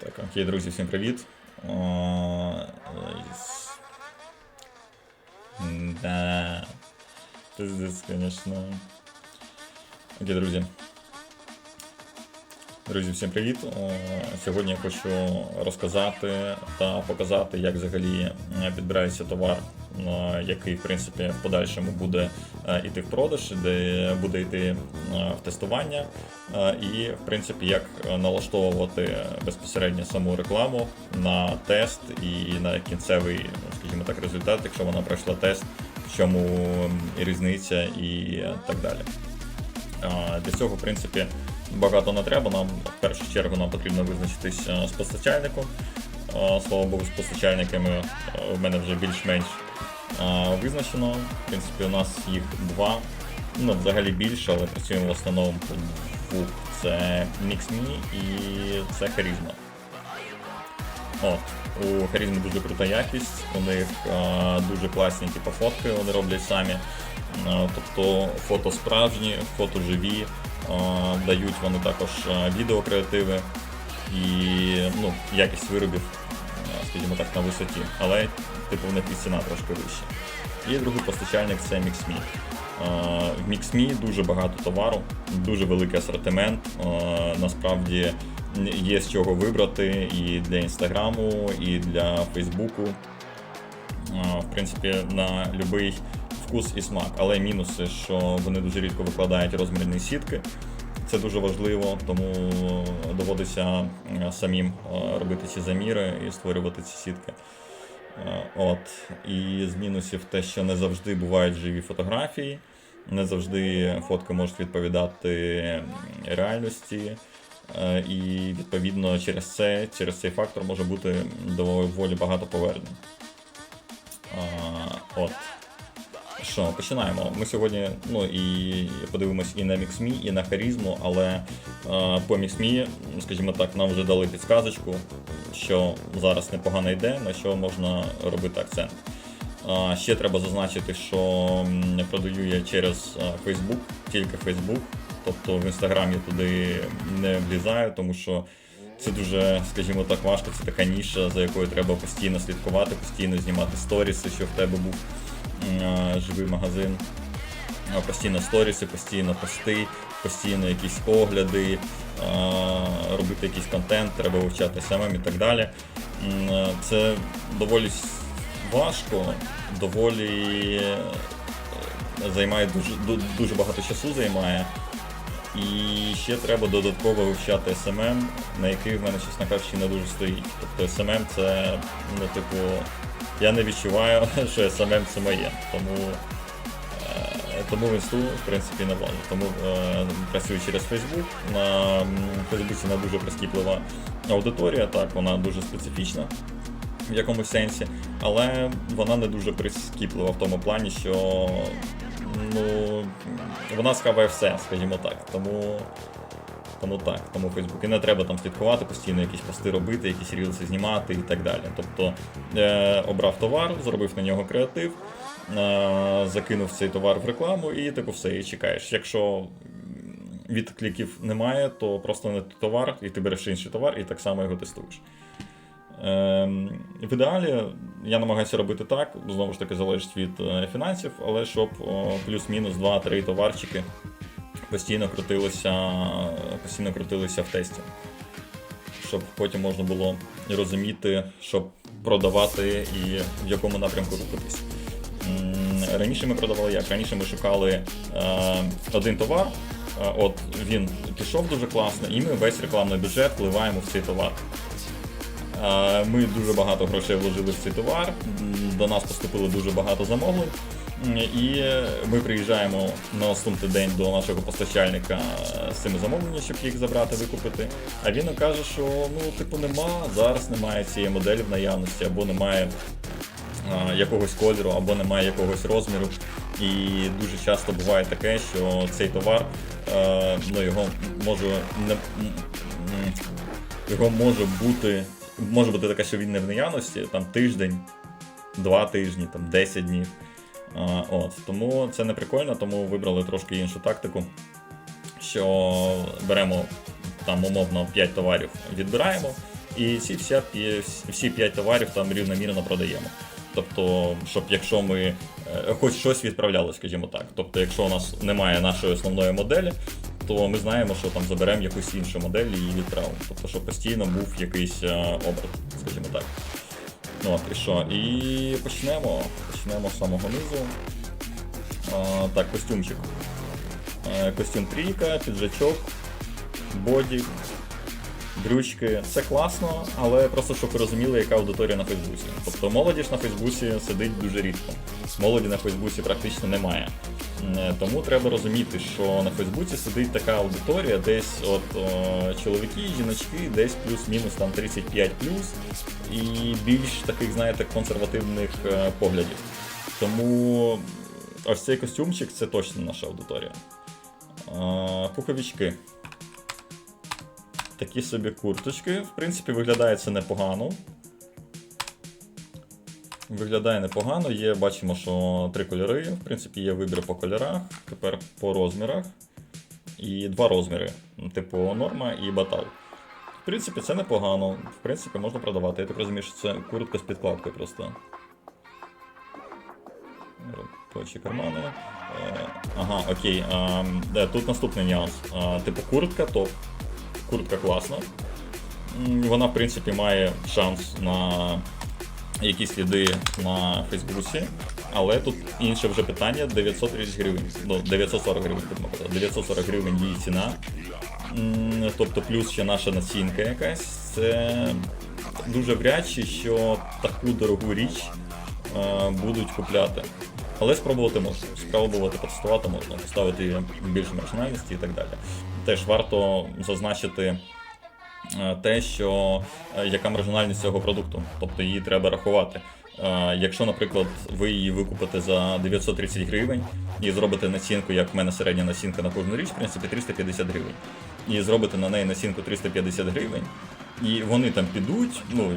Так, окей, друзі, всім привіт. Да. Пиздец, конечно. Окей, друзі. Друзі, всім привіт. Сьогодні я хочу розказати та показати, як взагалі підбирається товар, який в принципі в подальшому буде е, йти в продаж, де буде йти е, в тестування, е, і в принципі як налаштовувати безпосередньо саму рекламу на тест і на кінцевий, скажімо так, результат, якщо вона пройшла тест, в чому різниця і так далі. Для цього, в принципі, багато не треба. Нам в першу чергу нам потрібно визначитись е, з постачальником. Слава Богу, з постачальниками е, в мене вже більш-менш визначено. В принципі, у нас їх два. Ну, взагалі більше, але працюємо в основному по двох. Це MixMe і це Charisma. От, у Харізмі дуже крута якість, у них дуже класні типу, фотки вони роблять самі. Тобто фото справжні, фото живі, дають вони також відеокреативи і ну, якість виробів, скажімо так, на висоті. Але типу в них і ціна трошки вища. І другий постачальник це MixMe. В MixMe дуже багато товару, дуже великий асортимент. Насправді є з чого вибрати і для інстаграму, і для Фейсбуку. В принципі, на будь-який вкус і смак. Але мінуси, що вони дуже рідко викладають розмірні сітки. Це дуже важливо, тому доводиться е, самим е, робити ці заміри і створювати ці сітки. Е, От. І з мінусів те, що не завжди бувають живі фотографії, не завжди фотки можуть відповідати реальності. І відповідно через це, через цей фактор може бути доволі багато повернень. От. Що, починаємо. Ми сьогодні ну, і подивимось і на MixMe, і на харізму, але е, по MixMe, скажімо так, нам вже дали підсказочку, що зараз непогано йде, на що можна робити акцент. А, ще треба зазначити, що продаю я через е, Facebook, тільки Facebook. Тобто в інстаграм я туди не влізаю, тому що це дуже, скажімо так, важко, це така ніша, за якою треба постійно слідкувати, постійно знімати сторіси, щоб в тебе був е, живий магазин. Постійно сторіси, постійно пости, постійно якісь огляди, робити якийсь контент, треба вивчати самим і так далі. Це доволі важко, доволі е, займає дуже, дуже багато часу займає. І ще треба додатково вивчати SMM, на який в мене, чесно кажучи, не дуже стоїть. Тобто SMM це, ну, типу, я не відчуваю, що SMM це моє. Тому, е, тому в інсту, в принципі, не влазу. Тому е, працюю через Facebook. На Фейсбуці вона дуже прискіплива аудиторія, так, вона дуже специфічна в якомусь сенсі, але вона не дуже прискіплива в тому плані, що ну, вона схаває все, скажімо так. Тому, тому так, тому Facebook. І не треба там слідкувати, постійно якісь пости робити, якісь рілси знімати і так далі. Тобто е, обрав товар, зробив на нього креатив, е, закинув цей товар в рекламу і типу все, і чекаєш. Якщо відкликів немає, то просто не товар, і ти береш інший товар і так само його тестуєш. Ем, в ідеалі я намагаюся робити так, знову ж таки, залежить від е, фінансів, але щоб плюс-мінус 2-3 товарчики постійно крутилися, постійно крутилися в тесті. Щоб потім можна було розуміти, щоб продавати і в якому напрямку рухатись. Раніше ми продавали як? Раніше ми шукали е, один товар, е, от він пішов дуже класно, і ми весь рекламний бюджет вливаємо в цей товар. Е, Ми дуже багато грошей вложили в цей товар. До нас поступило дуже багато замовлень. І ми приїжджаємо на наступний день до нашого постачальника з цими замовленнями, щоб їх забрати, викупити. А він каже, що ну, типу, нема, зараз немає цієї моделі в наявності, або немає а, якогось кольору, або немає якогось розміру. І дуже часто буває таке, що цей товар е, ну, його може не. його може бути, може бути таке, що він не в наявності, там тиждень, два тижні, там 10 днів. От, тому це не прикольно, тому вибрали трошки іншу тактику, що беремо там умовно 5 товарів, відбираємо, І ці вся, пі- всі 5 товарів там рівномірно продаємо. Тобто, щоб якщо ми е, хоч щось відправляли, скажімо так. Тобто, якщо у нас немає нашої основної моделі, то ми знаємо, що там заберемо якусь іншу модель і її відправимо. Тобто, щоб постійно був якийсь е, оберт, скажімо так. Ну, от, і що? І почнемо. Почнемо з самого низу. А, так, костюмчик. Е, Костюм трійка, піджачок, бодік, брючки. Це класно, але просто щоб ви розуміли, яка аудиторія на Фейсбуці. Тобто молодіж на Фейсбуці сидить дуже рідко. Молоді на Фейсбуці практично немає. Е, Тому треба розуміти, що на Фейсбуці сидить така аудиторія, десь от е, чоловіки, жіночки, десь плюс-мінус там 35 і більш таких, знаєте, консервативних е, поглядів. Тому ось цей костюмчик це точно наша аудиторія. А, Пуховички. Такі собі курточки. В принципі, виглядає це непогано. Виглядає непогано. Є, бачимо, що три кольори. В принципі, є вибір по кольорах. Тепер по розмірах. І два розміри. Типу норма і батал. В принципі, це непогано. В принципі, можна продавати. Я так розумію, що це куртка з підкладкою просто. Робочі кармани. Е, Ага, окей. А, тут наступний нюанс. А, Типу куртка топ. Куртка класна. Вона, в принципі, має шанс на якісь сліди на Фейсбуці. Але тут інше вже питання 930 гривень. Ну, 940 гривень, будемо казати. 940 гривень її ціна. Тобто плюс ще наша націнка якась. Це дуже вряд чи, що таку дорогу річ е, будуть купляти. Але спробувати можна. Спробувати потестувати можна, поставити більше маржинальності і так далі. Теж варто зазначити е, те, що е, яка маржинальність цього продукту, тобто її треба рахувати. Е, Якщо, наприклад, ви її викупите за 930 гривень і зробите націнку, як в мене середня націнка на кожну річ, в принципі, 350 гривень, і зробите на неї націнку 350 гривень, і вони там підуть, ну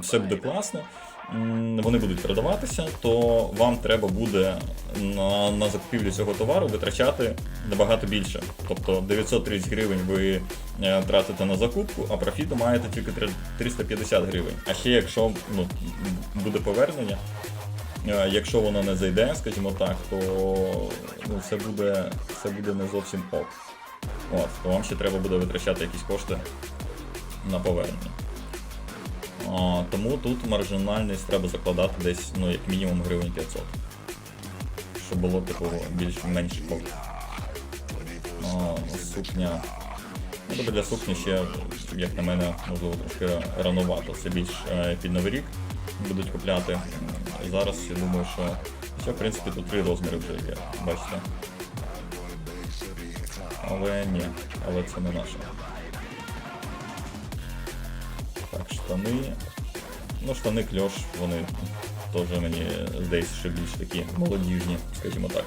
все буде класно. Вони будуть продаватися, то вам треба буде на, на закупівлю цього товару витрачати набагато більше. Тобто 930 гривень ви е, тратите на закупку, а профіту маєте тільки 350 гривень. А ще якщо ну, буде повернення, е, якщо воно не зайде, скажімо так, то ну, це буде, це буде не зовсім ок. От, то вам ще треба буде витрачати якісь кошти на повернення. Тому тут маржинальність треба закладати десь, ну, як мінімум гривень 500. Щоб було такого більш-менш. Сукня. Тобто для сукні ще, як на мене, можливо, трошки ранувато. Це більш е, під новий рік будуть купляти. Зараз я думаю, що ще, в принципі, тут три розміри вже є, бачите. Але ні, але це не наше. Штани. Ну, штани кльош, вони теж мені десь ще більш такі молодіжні, скажімо так.